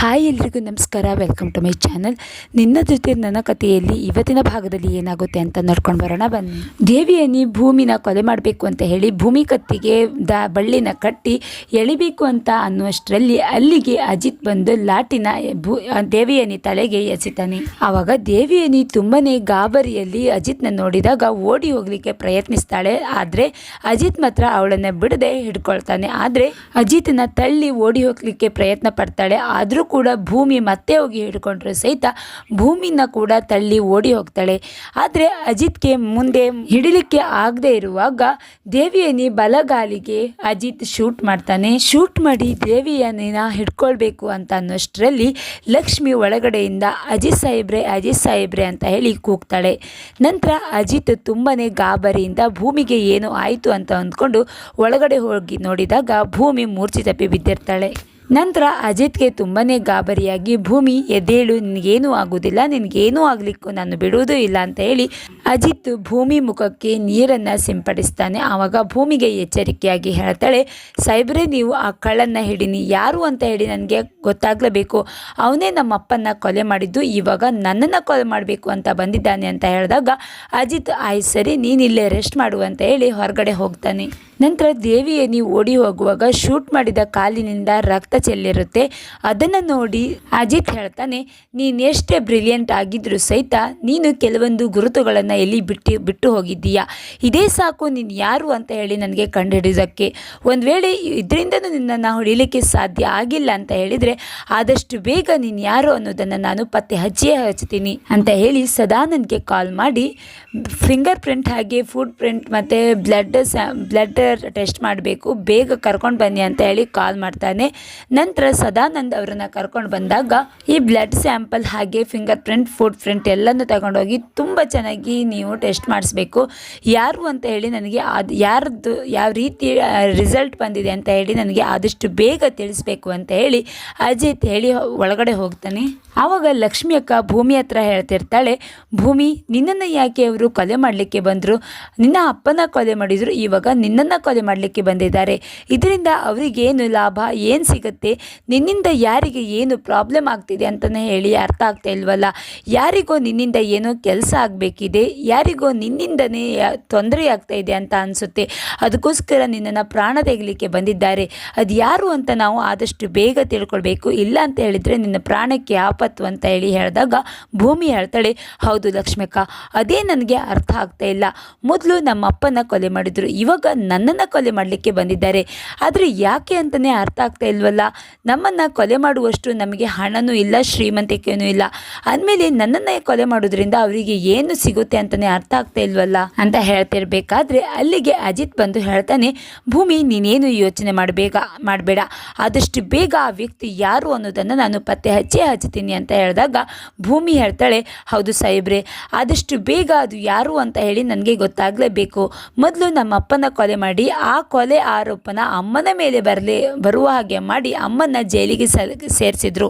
Hi ಎಲ್ರಿಗೂ ನಮಸ್ಕಾರ. Welcome to my channel ನಿನ್ನ ಜೊತೆ ನನ್ನ ಕಥೆಯಲ್ಲಿ ಇವತ್ತಿನ ಭಾಗದಲ್ಲಿ ಏನಾಗುತ್ತೆ ಅಂತ ನೋಡ್ಕೊಂಡು ಬರೋಣ. ಬನ್ನಿ. ದೇವಿಯನಿ ಭೂಮಿನ ಕೊಲೆ ಮಾಡಬೇಕು ಅಂತ ಹೇಳಿ ಭೂಮಿ ಕತ್ತಿಗೆ ದ ಬಳ್ಳಿನ ಕಟ್ಟಿ ಎಳಿಬೇಕು ಅಂತ ಅನ್ನುವಷ್ಟರಲ್ಲಿ ಅಲ್ಲಿಗೆ ಅಜಿತ್ ಬಂದು ಲಾಟಿನ ಭೂ ದೇವಿಯನಿ ತಲೆಗೆ ಎಸಿತಾನೆ. ಆವಾಗ ದೇವಿಯನಿ ತುಂಬಾ ಗಾಬರಿಯಲ್ಲಿ ಅಜಿತ್ನ ನೋಡಿದಾಗ ಓಡಿ ಹೋಗ್ಲಿಕ್ಕೆ ಪ್ರಯತ್ನಿಸ್ತಾಳೆ. ಆದರೆ ಅಜಿತ್ ಮಾತ್ರ ಅವಳನ್ನು ಬಿಡದೆ ಹಿಡ್ಕೊಳ್ತಾನೆ. ಆದರೆ ಅಜಿತ್ನ ತಳ್ಳಿ ಓಡಿ ಹೋಗ್ಲಿಕ್ಕೆ ಪ್ರಯತ್ನ ಪಡ್ತಾಳೆ. ಆದರೂ ಕೂಡ ಭೂಮಿ ಮತ್ತೆ ಹೋಗಿ ಹಿಡ್ಕೊಂಡ್ರೆ ಸಹಿತ ಭೂಮಿನ ಕೂಡ ತಳ್ಳಿ ಓಡಿ ಹೋಗ್ತಾಳೆ. ಆದರೆ ಅಜಿತ್ಗೆ ಮುಂದೆ ಹಿಡಿಲಿಕ್ಕೆ ಆಗದೆ ಇರುವಾಗ ದೇವಿಯನಿ ಬಲಗಾಲಿಗೆ ಅಜಿತ್ ಶೂಟ್ ಮಾಡ್ತಾನೆ. ಶೂಟ್ ಮಾಡಿ ದೇವಿಯನಿನ ಹಿಡ್ಕೊಳ್ಬೇಕು ಅಂತ ಅನ್ನೋಷ್ಟರಲ್ಲಿ ಲಕ್ಷ್ಮಿ ಒಳಗಡೆಯಿಂದ ಅಜಿತ್ ಸಾಹೇಬ್ರೆ ಅಜಿತ್ ಸಾಹೇಬ್ರೆ ಅಂತ ಹೇಳಿ ಕೂಗ್ತಾಳೆ. ನಂತರ ಅಜಿತ್ ತುಂಬಾ ಗಾಬರಿಯಿಂದ ಭೂಮಿಗೆ ಏನು ಆಯಿತು ಅಂತ ಅಂದ್ಕೊಂಡು ಒಳಗಡೆ ಹೋಗಿ ನೋಡಿದಾಗ ಭೂಮಿ ಮೂರ್ಛೆ ತಪ್ಪಿ ಬಿದ್ದಿರ್ತಾಳೆ. ನಂತರ ಅಜಿತ್ಗೆ ತುಂಬನೇ ಗಾಬರಿಯಾಗಿ, ಭೂಮಿ, ಎದ್ದೇಳು, ನಿನಗೇನೂ ಆಗುವುದಿಲ್ಲ ನಿನಗೇನೂ ಆಗಲಿಕ್ಕೂ ನಾನು ಬಿಡುವುದೂ ಇಲ್ಲ ಅಂತ ಹೇಳಿ ಅಜಿತ್ ಭೂಮಿ ಮುಖಕ್ಕೆ ನೀರನ್ನು ಸಿಂಪಡಿಸ್ತಾನೆ. ಆವಾಗ ಭೂಮಿಗೆ ಎಚ್ಚರಿಕೆಯಾಗಿ ಹೇಳ್ತಾಳೆ, ಸಾಹೇಬ್ರೆ, ನೀವು ಆ ಕಳ್ಳನ್ನು ಹಿಡೀನಿ. ಯಾರು ಅಂತ ಹೇಳಿ ನನಗೆ ಗೊತ್ತಾಗಲೇಬೇಕು. ಅವನೇ ನಮ್ಮ ಅಪ್ಪನ ಕೊಲೆ ಮಾಡಿದ್ದು, ಇವಾಗ ನನ್ನನ್ನು ಕೊಲೆ ಮಾಡಬೇಕು ಅಂತ ಬಂದಿದ್ದಾನೆ ಅಂತ ಹೇಳಿದಾಗ ಅಜಿತ್ ಆಯ್ತು ಸರಿ ನೀನಿಲ್ಲೇ ರೆಸ್ಟ್ ಮಾಡು ಅಂತ ಹೇಳಿ ಹೊರಗಡೆ ಹೋಗ್ತಾನೆ. ನಂತರ ದೇವಿಯನಿ ಓಡಿ ಹೋಗುವಾಗ ಶೂಟ್ ಮಾಡಿದ ಕಾಲಿನಿಂದ ರಕ್ತ ಚೆಲ್ಲಿರುತ್ತೆ. ಅದನ್ನು ನೋಡಿ ಅಜಿತ್ ಹೇಳ್ತಾನೆ ನೀನು ಎಷ್ಟೇ ಬ್ರಿಲಿಯಂಟ್ ಆಗಿದ್ದರೂ ಸಹಿತ ನೀನು ಕೆಲವೊಂದು ಗುರುತುಗಳನ್ನು ಎಲ್ಲಿ ಬಿಟ್ಟು ಬಿಟ್ಟು ಹೋಗಿದ್ದೀಯಾ? ಇದೇ ಸಾಕು, ನೀನು ಯಾರು ಅಂತ ಹೇಳಿ ನನಗೆ ಕಂಡುಹಿಡಿಯೋದಕ್ಕೆ ಒಂದು ವೇಳೆ ಇದರಿಂದನೂ ನಿನ್ನನ್ನು ಹೊಡಿಲಿಕ್ಕೆ ಸಾಧ್ಯ ಆಗಿಲ್ಲ ಅಂತ ಹೇಳಿದರೆ, ಆದಷ್ಟು ಬೇಗ ನೀನು ಯಾರು ಅನ್ನೋದನ್ನು ನಾನು ಪತ್ತೆ ಹಚ್ಚಿಯೇ ಹಚ್ತೀನಿ ಅಂತ ಹೇಳಿ ಸದಾ ನನಗೆ ಕಾಲ್ ಮಾಡಿ ಫಿಂಗರ್ ಪ್ರಿಂಟ್ ಹಾಗೆ ಫುಡ್ ಪ್ರಿಂಟ್ ಮತ್ತು ಬ್ಲಡ್ ಸ್ಯಾ ಬ್ಲಡ್ ಟೆಸ್ಟ್ ಮಾಡಬೇಕು, ಬೇಗ ಕರ್ಕೊಂಡು ಬನ್ನಿ ಅಂತ ಹೇಳಿ ಕಾಲ್ ಮಾಡ್ತಾನೆ. ನಂತರ ಸದಾನಂದ್ ಅವರನ್ನು ಕರ್ಕೊಂಡು ಬಂದಾಗ ಈ ಬ್ಲಡ್ ಸ್ಯಾಂಪಲ್ ಹಾಗೆ ಫಿಂಗರ್ ಪ್ರಿಂಟ್ ಫುಡ್ ಪ್ರಿಂಟ್ ಎಲ್ಲನೂ ತಗೊಂಡೋಗಿ ತುಂಬ ಚೆನ್ನಾಗಿ ನೀವು ಟೆಸ್ಟ್ ಮಾಡಿಸ್ಬೇಕು. ಯಾರು ಅಂತ ಹೇಳಿ ನನಗೆ ಅದು ಯಾರದ್ದು ಯಾವ ರೀತಿ ರಿಸಲ್ಟ್ ಬಂದಿದೆ ಅಂತ ಹೇಳಿ ನನಗೆ ಆದಷ್ಟು ಬೇಗ ತಿಳಿಸ್ಬೇಕು ಅಂತ ಹೇಳಿ ಅಜಿತ್ ಹೇಳಿ ಒಳಗಡೆ ಹೋಗ್ತಾನೆ. ಆವಾಗ ಲಕ್ಷ್ಮಿ ಅಕ್ಕ ಭೂಮಿ ಹತ್ರ ಹೇಳ್ತಿರ್ತಾಳೆ, ಭೂಮಿ, ನಿನ್ನನ್ನು ಯಾಕೆ ಅವರು ಕೊಲೆ ಮಾಡಲಿಕ್ಕೆ ಬಂದರು? ನಿನ್ನ ಅಪ್ಪನ ಕೊಲೆ ಮಾಡಿದರು, ಇವಾಗ ನಿನ್ನನ್ನು ಕೊಲೆ ಮಾಡಲಿಕ್ಕೆ ಬಂದಿದ್ದಾರೆ. ಇದರಿಂದ ಅವರಿಗೇನು ಲಾಭ, ಏನು ಸಿಗುತ್ತೆ, ನಿನ್ನಿಂದ ಯಾರಿಗೆ ಏನು ಪ್ರಾಬ್ಲಮ್ ಆಗ್ತಿದೆ ಅಂತಲೇ ಹೇಳಿ ಅರ್ಥ ಆಗ್ತಾ ಇಲ್ವಲ್ಲ? ಯಾರಿಗೋ ನಿನ್ನಿಂದ ಏನೋ ಕೆಲಸ ಆಗಬೇಕಿದೆ, ಯಾರಿಗೋ ನಿನ್ನಿಂದನೇ ತೊಂದರೆ ಆಗ್ತಾ ಇದೆ ಅಂತ ಅನಿಸುತ್ತೆ. ಅದಕ್ಕೋಸ್ಕರ ನಿನ್ನನ್ನು ಪ್ರಾಣ ತೆಗಲಿಕ್ಕೆ ಬಂದಿದ್ದಾರೆ. ಅದು ಯಾರು ಅಂತ ನಾವು ಆದಷ್ಟು ಬೇಗ ತಿಳ್ಕೊಳ್ಬೇಕು. ಇಲ್ಲ ಅಂತ ಹೇಳಿದರೆ ನಿನ್ನ ಪ್ರಾಣಕ್ಕೆ ಆಪತ್ತು ಅಂತ ಹೇಳಿ ಹೇಳಿದಾಗ ಭೂಮಿ ಹೇಳ್ತಾಳೆ ಹೌದು ಲಕ್ಷ್ಮಿಕ ಅದೇ ನನಗೆ ಅರ್ಥ ಆಗ್ತಾ ಇಲ್ಲ. ಮೊದಲು ನಮ್ಮ ಅಪ್ಪನ ಕೊಲೆ ಮಾಡಿದರು, ಇವಾಗ ನನ್ನನ್ನು ಕೊಲೆ ಮಾಡಲಿಕ್ಕೆ ಬಂದಿದ್ದಾರೆ. ಆದರೆ ಯಾಕೆ ಅಂತಲೇ ಅರ್ಥ ಆಗ್ತಾ ಇಲ್ವಲ್ಲ? ನಮ್ಮನ್ನು ಕೊಲೆ ಮಾಡುವಷ್ಟು ನಮಗೆ ಹಣನೂ ಇಲ್ಲ ಶ್ರೀಮಂತಿಕೆಯೂ ಇಲ್ಲ. ಅಂದಮೇಲೆ ನನ್ನನ್ನೇ ಕೊಲೆ ಮಾಡೋದ್ರಿಂದ ಅವರಿಗೆ ಏನು ಸಿಗುತ್ತೆ ಅಂತಲೇ ಅರ್ಥ ಆಗ್ತಾ ಇಲ್ವಲ್ಲ? ಅಂತ ಹೇಳ್ತಿರ್ಬೇಕಾದ್ರೆ ಅಲ್ಲಿಗೆ ಅಜಿತ್ ಬಂದು ಹೇಳ್ತಾನೆ, ಭೂಮಿ, ನೀನೇನು ಯೋಚನೆ ಮಾಡಬೇಕ ಮಾಡಬೇಡ. ಆದಷ್ಟು ಬೇಗ ಆ ವ್ಯಕ್ತಿ ಯಾರು ಅನ್ನೋದನ್ನು ನಾನು ಪತ್ತೆ ಹಚ್ಚೇ ಹಚ್ಚುತ್ತೀನಿ. ಅಂತ ಹೇಳಿದಾಗ ಭೂಮಿ ಹೇಳ್ತಾಳೆ, ಹೌದು ಸಾಹೇಬ್ರೆ, ಆದಷ್ಟು ಬೇಗ ಅದು ಯಾರು ಅಂತ ಹೇಳಿ ನನಗೆ ಗೊತ್ತಾಗಲೇಬೇಕು. ಮೊದಲು ನಮ್ಮ ಅಪ್ಪನ ಕೊಲೆ ಮಾಡಿ ಆ ಕೊಲೆ ಆರೋಪನ ಅಮ್ಮನ ಮೇಲೆ ಬರಲಿ, ಬರುವ ಹಾಗೆ ಮಾಡಿ ಅಮ್ಮನ ಜೈಲಿಗೆ ಸೇರಿಸಿದ್ರು.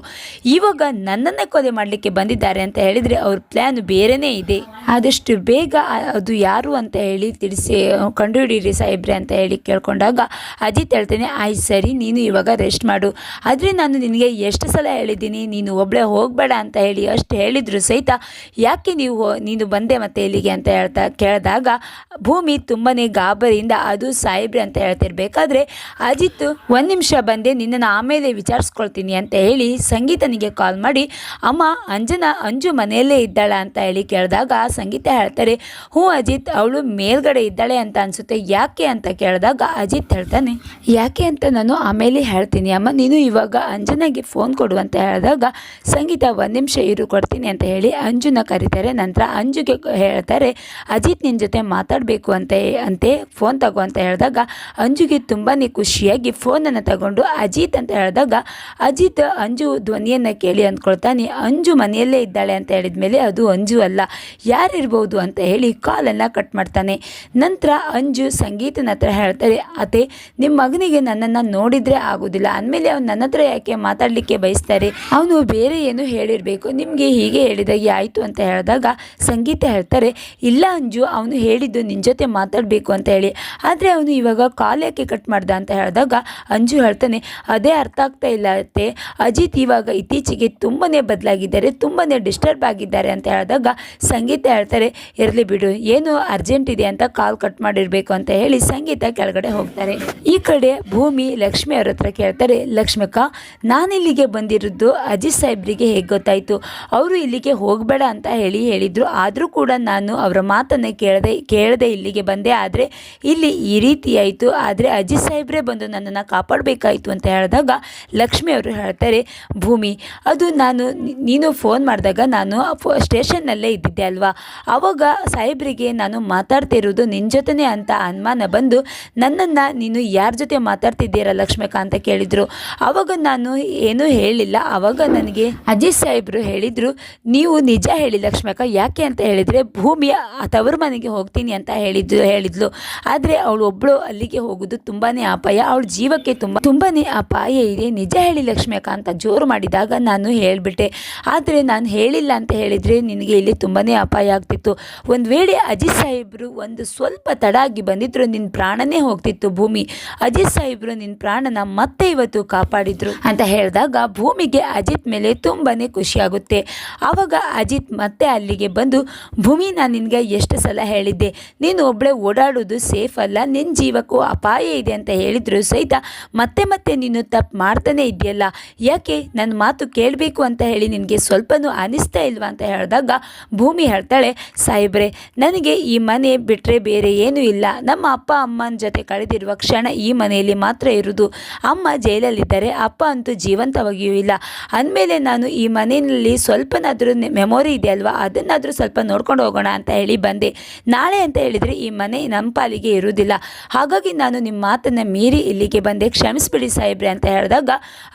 ಇವಾಗ ನನ್ನನ್ನು ಕೊಲೆ ಮಾಡಲಿಕ್ಕೆ ಬಂದಿದ್ದಾರೆ ಅಂತ ಹೇಳಿದರೆ ಅವ್ರ ಪ್ಲ್ಯಾನ್ ಬೇರೆಯೇ ಇದೆ. ಆದಷ್ಟು ಬೇಗ ಅದು ಯಾರು ಅಂತ ಹೇಳಿ ತಿಳಿಸಿ, ಕಂಡುಹಿಡೀರಿ ಸಾಹೇಬ್ರೆ ಅಂತ ಹೇಳಿ ಕೇಳ್ಕೊಂಡಾಗ ಅಜಿತ್ ಹೇಳ್ತೇನೆ ಆಯ್ತು ಸರಿ, ನೀನು ಇವಾಗ ರೆಸ್ಟ್ ಮಾಡು. ಆದರೆ ನಾನು ನಿನಗೆ ಎಷ್ಟು ಸಲ ಹೇಳಿದ್ದೀನಿ, ನೀನು ಒಬ್ಬಳೇ ಹೋಗಬೇಡ ಅಂತ ಹೇಳಿ ಅಷ್ಟು ಹೇಳಿದ್ರು ಸಹಿತ ಯಾಕೆ ನೀವು ನೀನು ಬಂದೆ ಮತ್ತೆ ಇಲ್ಲಿಗೆ? ಅಂತ ಹೇಳ್ತಾ ಕೇಳಿದಾಗ ಭೂಮಿ ತುಂಬಾ ಗಾಬರಿಯಿಂದ ಅದು ಸಾಹೇಬ್ರೆ ಅಂತ ಹೇಳ್ತಿರ್ಬೇಕಾದ್ರೆ ಅಜಿತ್ ಒಂದು ನಿಮಿಷ ಬಂದೆ, ನಿನ್ನನ್ನು ಆಮೇಲೆ ವಿಚಾರಿಸ್ಕೊಳ್ತೀನಿ ಅಂತ ಹೇಳಿ ಸಂಗೀತನಿಗೆ ಕಾಲ್ ಮಾಡಿ, ಅಮ್ಮ, ಅಂಜನಾ, ಅಂಜು ಮನೆಯಲ್ಲೇ ಇದ್ದಾಳ ಅಂತ ಹೇಳಿ ಕೇಳಿದಾಗ ಸಂಗೀತ ಹೇಳ್ತಾರೆ, ಹ್ಞೂ ಅಜಿತ್, ಅವಳು ಮೇಲ್ಗಡೆ ಇದ್ದಾಳೆ ಅಂತ ಅನಿಸುತ್ತೆ, ಯಾಕೆ ಅಂತ ಕೇಳಿದಾಗ ಅಜಿತ್ ಹೇಳ್ತಾನೆ, ಯಾಕೆ ಅಂತ ನಾನು ಆಮೇಲೆ ಹೇಳ್ತೀನಿ, ಅಮ್ಮ, ನೀನು ಇವಾಗ ಅಂಜನಾಗೆ ಫೋನ್ ಕೊಡು ಅಂತ ಹೇಳಿದಾಗ ಸಂಗೀತ ಒಂದು ನಿಮಿಷ ಇರು, ಕೊಡ್ತೀನಿ ಅಂತ ಹೇಳಿ ಅಂಜುನ ಕರೀತಾರೆ. ನಂತರ ಅಂಜುಗೆ ಹೇಳ್ತಾರೆ, ಅಜಿತ್ ನಿನ್ನ ಜೊತೆ ಮಾತಾಡಬೇಕು ಅಂತ, ಅಂತೆ ಫೋನ್ ತಗೋ ಅಂತ ಹೇಳಿದಾಗ, ಅಂಜುಗೆ ತುಂಬಾ ಖುಷಿಯಾಗಿ ಫೋನನ್ನು ತಗೊಂಡು ಅಜಿತ್ ಅಂತ ಹೇಳಿದಾಗ, ಅಜಿತ್, ಅಂಜು ಧ್ವನಿಯನ್ನು ಕೇಳಿ ಅಂದ್ಕೊಳ್ತಾನೆ. ಅಂಜು ಮನೆಯಲ್ಲೇ ಇದ್ದಾಳೆ ಅಂತ ಹೇಳಿದ ಮೇಲೆ ಅದು ಅಂಜು ಅಲ್ಲ. ಯಾರಿರ್ಬೋದು ಅಂತ ಹೇಳಿ ಕಾಲನ್ನು ಕಟ್ ಮಾಡ್ತಾನೆ. ನಂತರ ಅಂಜು ಸಂಗೀತನ ಹತ್ರ ಹೇಳ್ತಾರೆ ಅತೆ ನಿಮ್ಮ ಮಗನಿಗೆ ನನ್ನನ್ನು ನೋಡಿದರೆ ಆಗೋದಿಲ್ಲ. ಅಂದಮೇಲೆ ಅವ್ನು ನನ್ನ ಹತ್ರ ಯಾಕೆ ಮಾತಾಡಲಿಕ್ಕೆ ಬಯಸ್ತಾರೆ? ಅವನು ಬೇರೆ ಏನು ಹೇಳಿರಬೇಕು. ನಿಮಗೆ ಹೀಗೆ ಹೇಳಿದಾಗೆ ಆಯಿತು ಅಂತ ಹೇಳಿದಾಗ ಸಂಗೀತ ಹೇಳ್ತಾರೆ, ಇಲ್ಲ ಅಂಜು, ಅವನು ಹೇಳಿದ್ದು ನಿನ್ನ ಜೊತೆ ಮಾತಾಡಬೇಕು ಅಂತ ಹೇಳಿ. ಆದರೆ ಅವನು ಇವಾಗ ಕಾಲ್ ಯಾಕೆ ಕಟ್ ಮಾಡ್ದ ಅಂತ ಹೇಳಿದಾಗ ಅಂಜು ಹೇಳ್ತಾನೆ, ಅದೇ ಅರ್ಥ ಆಗ್ತಾ ಇಲ್ಲ ಅತ್ತೆ. ಅಜಿತ್ ಇವಾಗ ಇತ್ತೀಚೆಗೆ ತುಂಬನೇ ಬದಲಾಗಿದ್ದಾರೆ, ತುಂಬನೇ ಡಿಸ್ಟರ್ಬ್ ಆಗಿದ್ದಾರೆ ಅಂತ ಹೇಳಿದಾಗ ಸಂಗೀತ ಹೇಳ್ತಾರೆ, ಇರಲಿ ಬಿಡು, ಏನು ಅರ್ಜೆಂಟ್ ಇದೆ ಅಂತ ಕಾಲ್ ಕಟ್ ಮಾಡಿರಬೇಕು ಅಂತ ಹೇಳಿ ಸಂಗೀತ ಕೆಳಗಡೆ ಹೋಗ್ತಾರೆ. ಈ ಕಡೆ ಭೂಮಿ ಲಕ್ಷ್ಮಿ ಅವ್ರ ಹತ್ರ ಕೇಳ್ತಾರೆ, ಲಕ್ಷ್ಮಕ್ಕ ನಾನಿಲ್ಲಿಗೆ ಬಂದಿರೋದು ಅಜಿತ್ ಸಾಹೇಬ್ರಿಗೆ ಹೇಗೆ ಗೊತ್ತಾಯಿತು? ಅವರು ಇಲ್ಲಿಗೆ ಹೋಗಬೇಡ ಅಂತ ಹೇಳಿ ಹೇಳಿದರು, ಆದರೂ ಕೂಡ ನಾನು ಅವರ ಮಾತನ್ನು ಕೇಳದೆ ಕೇಳದೆ ಇಲ್ಲಿಗೆ ಬಂದೆ. ಆದರೆ ಇಲ್ಲಿ ಈ ರೀತಿ ಆಯಿತು ಆದರೆ ಅಜಿತ್ ಸಾಹೇಬ್ರೇ ಬಂದು ನನ್ನನ್ನು ಕಾಪಾಡಬೇಕಾಯಿತು ಅಂತ ಹೇಳಿದಾಗ ಲಕ್ಷ್ಮಿ ಅವರು ಹೇಳ್ತಾರೆ, ಭೂಮಿ, ಅದು ನಾನು ನೀನು ಫೋನ್ ಮಾಡಿದಾಗ ನಾನು ಸ್ಟೇಷನ್ನಲ್ಲೇ ಇದ್ದಿದ್ದೆ ಅಲ್ವಾ? ಆವಾಗ ಸಾಹೇಬ್ರಿಗೆ ನಾನು ಮಾತಾಡ್ತಿರೋದು ನಿನ್ನ ಜೊತೆನೇ ಅಂತ ಅನುಮಾನ ಬಂದು ನನ್ನನ್ನು ನೀನು ಯಾರ ಜೊತೆ ಮಾತಾಡ್ತಿದ್ದೀರಾ ಲಕ್ಷ್ಮಕ್ಕ ಅಂತ ಕೇಳಿದರು. ಆವಾಗ ನಾನು ಏನೂ ಹೇಳಿಲ್ಲ. ಆವಾಗ ನನಗೆ ಅಜಿತ್ ಸಾಹೇಬರು ಹೇಳಿದರು, ನೀವು ನಿಜ ಹೇಳಿ ಲಕ್ಷ್ಮೀಕಾ ಯಾಕೆ ಅಂತ ಹೇಳಿದರೆ ಭೂಮಿ ತವರು ಮನೆಗೆ ಹೋಗ್ತೀನಿ ಅಂತ ಹೇಳಿದ್ದು, ಹೇಳಿದ್ಲು. ಆದರೆ ಅವಳು ಒಬ್ಬಳು ಅಲ್ಲಿಗೆ ಹೋಗೋದು ತುಂಬಾ ಅಪಾಯ. ಅವಳ ಜೀವಕ್ಕೆ ತುಂಬ ತುಂಬಾ ಅಪಾಯ ಇದೆ. ನಿಜ ಹೇಳಿ ಲಕ್ಷ್ಮೀಕಾಂತ ಜೋರು ಮಾಡಿದಾಗ ನಾನು ಹೇಳಿಬಿಟ್ಟೆ. ಆದರೆ ನಾನು ಹೇಳಿಲ್ಲ ಅಂತ ಹೇಳಿದರೆ ನಿನಗೆ ಇಲ್ಲಿ ತುಂಬಾ ಅಪಾಯ ಆಗ್ತಿತ್ತು. ಒಂದು ವೇಳೆ ಅಜಿತ್ ಸಾಹೇಬರು ಒಂದು ಸ್ವಲ್ಪ ತಡ ಆಗಿ ಬಂದಿದ್ರು ನಿನ್ನ ಪ್ರಾಣನೇ ಹೋಗ್ತಿತ್ತು ಭೂಮಿ. ಅಜಿತ್ ಸಾಹೇಬರು ನಿನ್ನ ಪ್ರಾಣನ ಮತ್ತೆ ಇವತ್ತು ಕಾಪಾಡಿದ್ರು ಅಂತ ಹೇಳಿದಾಗ ಭೂಮಿಗೆ ಅಜಿತ್ ಮೇಲೆ ತುಂಬಾ ಖುಷಿಯಾಗುತ್ತೆ. ಆವಾಗ ಅಜಿತ್ ಮತ್ತೆ ಅಲ್ಲಿಗೆ ಬಂದು, ಭೂಮಿ, ನಾನು ನಿನಗೆ ಎಷ್ಟು ಸಲ ಹೇಳಿದ್ದೆ. ನೀನು ಒಬ್ಬಳೆ ಓಡಾಡೋದು ಸೇಫ್ ಅಲ್ಲ. ನಿನ್ನ ಜೀವಕ್ಕೂ ಅಪಾಯ ಇದೆ ಅಂತ ಹೇಳಿದರೂ ಸಹಿತ ಮತ್ತೆ ಮತ್ತೆ ನೀನು ತಪ್ಪು ಮಾಡ್ತಾನೆ ಇದೆಯಲ್ಲ ಯಾಕೆ? ನನ್ನ ಮಾತು ಕೇಳಬೇಕು ಅಂತ ಹೇಳಿ ನಿನಗೆ ಸ್ವಲ್ಪನೂ ಅನಿಸ್ತಾ ಇಲ್ವಾ ಅಂತ ಹೇಳಿದಾಗ ಭೂಮಿ ಹೇಳ್ತಾಳೆ, ಸಾಹೇಬ್ರೆ, ನನಗೆ ಈ ಮನೆ ಬಿಟ್ಟರೆ ಬೇರೆ ಏನೂ ಇಲ್ಲ. ನಮ್ಮ ಅಪ್ಪ ಅಮ್ಮನ ಜೊತೆ ಕಳೆದಿರುವ ಕ್ಷಣ ಈ ಮನೆಯಲ್ಲಿ ಮಾತ್ರ ಇರುವುದು. ಅಮ್ಮ ಜೈಲಲ್ಲಿದ್ದಾರೆ, ಅಪ್ಪ ಅಂತೂ ಜೀವಂತವಾಗಿಯೂ ಇಲ್ಲ. ಅಂದಮೇಲೆ ನಾನು ಈ ಮನೆಯಲ್ಲಿ ಸ್ವಲ್ಪನಾದರೂ ಮೆಮೊರಿ ಇದೆ ಅಲ್ವಾ? ಅದನ್ನಾದರೂ ಸ್ವಲ್ಪ ನೋಡ್ಕೊಂಡು ಹೋಗೋಣ ಅಂತ ಹೇಳಿ ಬಂದೆ. ನಾಳೆ ಅಂತ ಹೇಳಿದರೆ ಈ ಮನೆ ನಮ್ಮ ಪಾಲಿಗೆ ಇರುವುದಿಲ್ಲ. ಹಾಗಾಗಿ ನಾನು ನಿಮ್ಮ ಮಾತನ್ನು ಮೀರಿ ಇಲ್ಲಿಗೆ ಬಂದೆ. ಕ್ಷಮಿಸ್ಬಿಡಿ ಸಾಹೇಬ್ರೆ ಅಂತ ಹೇಳಿದಾಗ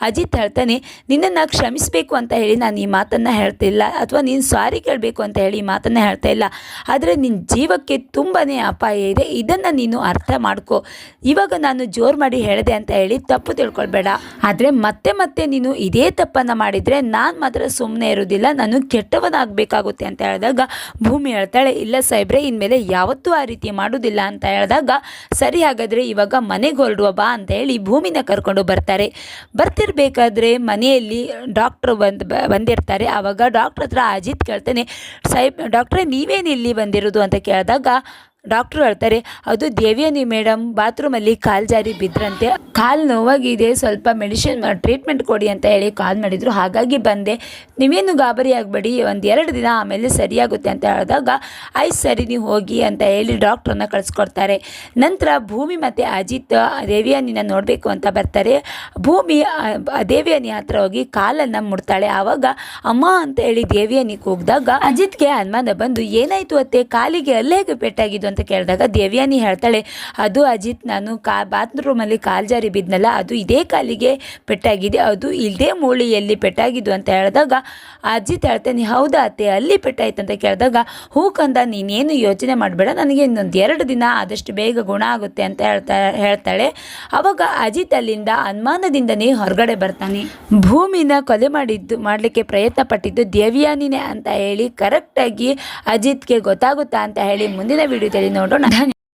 ಅಜಿತ್ ಹೇಳ್ತಾನೆ, ನಿನ್ನನ್ನು ಕ್ಷಮಿಸಬೇಕು ಅಂತ ಹೇಳಿ ನಾನು ಈ ಮಾತನ್ನು ಹೇಳ್ತಿಲ್ಲ ಅಥವಾ ನೀನು ಸಾರಿ ಕೇಳಬೇಕು ಅಂತ ಹೇಳಿ ಈ ಮಾತನ್ನು ಹೇಳ್ತಾ ಇಲ್ಲ. ಆದರೆ ನಿನ್ನ ಜೀವಕ್ಕೆ ತುಂಬಾ ಅಪಾಯ ಇದೆ. ಇದನ್ನು ನೀನು ಅರ್ಥ ಮಾಡ್ಕೋ. ಇವಾಗ ನಾನು ಜೋರು ಮಾಡಿ ಹೇಳಿದೆ ಅಂತ ಹೇಳಿ ತಪ್ಪು ತಿಳ್ಕೊಳ್ಬೇಡ. ಆದರೆ ಮತ್ತೆ ಮತ್ತೆ ನೀನು ಇದೇ ತಪ್ಪನ್ನು ಮಾಡಿದರೆ ನಾನು ಮಾತ್ರ ಸುಮ್ಮನೆ ಇರೋದಿಲ್ಲ. ನಾನು ಕೆಟ್ಟವನಾಗಬೇಕಾಗುತ್ತೆ ಅಂತ ಹೇಳಿದಾಗ ಭೂಮಿ ಹೇಳ್ತಾಳೆ, ಇಲ್ಲ ಸಾಹೇಬ್ರೆ, ಇನ್ಮೇಲೆ ಯಾವತ್ತೂ ಆ ರೀತಿ ಮಾಡೋದಿಲ್ಲ ಅಂತ ಹೇಳಿದಾಗ ಸರಿ ಹಾಗಾದರೆ ಇವಾಗ ಮನೆಗೆ ಹೊರಡುವ ಬಾ ಅಂತ ಹೇಳಿ ಭೂಮಿನ ಕರ್ಕೊಂಡು ಬರ್ತಾರೆ. ಬರ್ತಿರ್ಬೇಕಾದ್ರೆ ಮನೆಯಲ್ಲಿ ಡಾಕ್ಟ್ರ್ ಬಂದು ಬಂದಿರ್ತಾರೆ. ಆವಾಗ ಡಾಕ್ಟ್ರ್ ಹತ್ರ ಅಜಿತ್ ಕೇಳ್ತಾನೆ, ಸಾಹೇಬ್ ಡಾಕ್ಟ್ರೇ ನೀವೇನು ಇಲ್ಲಿ ಬಂದಿರೋದು? ಅಂತ ಕೇಳಿದಾಗ ಡಾಕ್ಟ್ರು ಹೇಳ್ತಾರೆ, ಅದು ದೇವಿಯನಿ ಮೇಡಮ್ ಬಾತ್ರೂಮಲ್ಲಿ ಕಾಲು ಜಾರಿ ಬಿದ್ರಂತೆ. ಕಾಲು ನೋವಾಗಿದೆ, ಸ್ವಲ್ಪ ಮೆಡಿಸಿನ್ ಟ್ರೀಟ್ಮೆಂಟ್ ಕೊಡಿ ಅಂತ ಹೇಳಿ ಕಾಲ್ ಮಾಡಿದರು. ಹಾಗಾಗಿ ಬಂದೆ. ನೀವೇನು ಗಾಬರಿ ಆಗಬೇಡಿ, ಒಂದು ಎರಡು ದಿನ ಆಮೇಲೆ ಸರಿಯಾಗುತ್ತೆ ಅಂತ ಹೇಳಿದಾಗ, ಆಯ್ತು ಸರಿ, ನೀವು ಹೋಗಿ ಅಂತ ಹೇಳಿ ಡಾಕ್ಟ್ರನ್ನ ಕಳಿಸ್ಕೊಡ್ತಾರೆ. ನಂತರ ಭೂಮಿ ಮತ್ತು ಅಜಿತ್ ದೇವಿಯನಿನ ನೋಡಬೇಕು ಅಂತ ಬರ್ತಾರೆ. ಭೂಮಿ ದೇವಿಯನಿ ಹತ್ರ ಹೋಗಿ ಕಾಲನ್ನು ಮುಡ್ತಾಳೆ ಆವಾಗ ಅಮ್ಮ ಅಂತ ಹೇಳಿ ದೇವಿಯನಿ ಕೂಗಿದಾಗ ಅಜಿತ್ಗೆ ಅನುಮಾನ ಬಂದು, ಏನಾಯ್ತು ಅತ್ತೆ? ಕಾಲಿಗೆ ಅಲ್ಲೇ ಪೆಟ್ಟಾಗಿದ್ದು ಅಂತ ಕೇಳಿದಾಗ ದೇವ್ಯಾನಿ ಹೇಳ್ತಾಳೆ, ಅದು ಅಜಿತ್, ನಾನು ಕಾ ಬಾತ್ರೂಮಲ್ಲಿ ಕಾಲು ಜಾರಿ ಬಿದ್ನಲ್ಲ, ಅದು ಇದೇ ಕಾಲಿಗೆ ಪೆಟ್ಟಾಗಿದೆ, ಅದು ಇಲ್ಲದೇ ಮೂಳಿಯಲ್ಲಿ ಪೆಟ್ಟಾಗಿದ್ದು ಅಂತ ಹೇಳಿದಾಗ, ಅಜಿತ್ ಹೇಳ್ತಾನೆ, ಹೌದಾ ಅತ್ತೆ, ಅಲ್ಲಿ ಪೆಟ್ಟಾಯ್ತು ಅಂತ ಕೇಳಿದಾಗ, ಹೂ ಕಂದ, ನೀನೇನು ಯೋಚನೆ ಮಾಡಬೇಡ, ನನಗೆ ಇನ್ನೊಂದು ಎರಡು ದಿನ ಆದಷ್ಟು ಬೇಗ ಗುಣ ಆಗುತ್ತೆ ಅಂತ ಹೇಳ್ತಾ, ಹೇಳ್ತಾಳೆ. ಅವಾಗ ಅಜಿತ್ ಅಲ್ಲಿಂದ ಅನುಮಾನದಿಂದನೇ ಹೊರಗಡೆ ಬರ್ತಾನೆ. ಭೂಮಿನ ಕೊಲೆ ಮಾಡಿದ್ದು, ಮಾಡಲಿಕ್ಕೆ ಪ್ರಯತ್ನ ಪಟ್ಟಿದ್ದು ದೇವ್ಯಾನಿನೇ ಅಂತ ಹೇಳಿ, ಕರೆಕ್ಟಾಗಿ ಅಜಿತ್ಗೆ ಗೊತ್ತಾಗುತ್ತಾ ಅಂತ ಹೇಳಿ ಮುಂದಿನ ವಿಡಿಯೋದಲ್ಲಿ ನೋಡೋಣ. ಧನ್ಯ